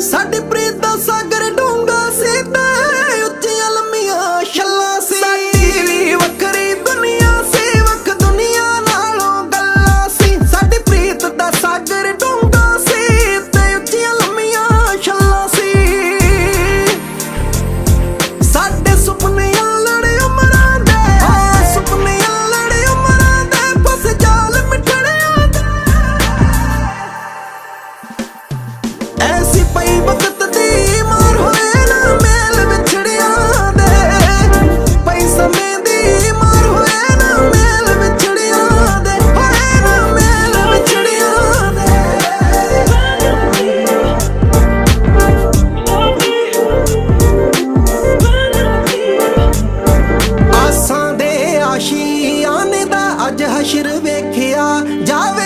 Sen ਅੱਜ ਹਸ਼ਰ ਵੇਖਿਆ ਜਾਵੇ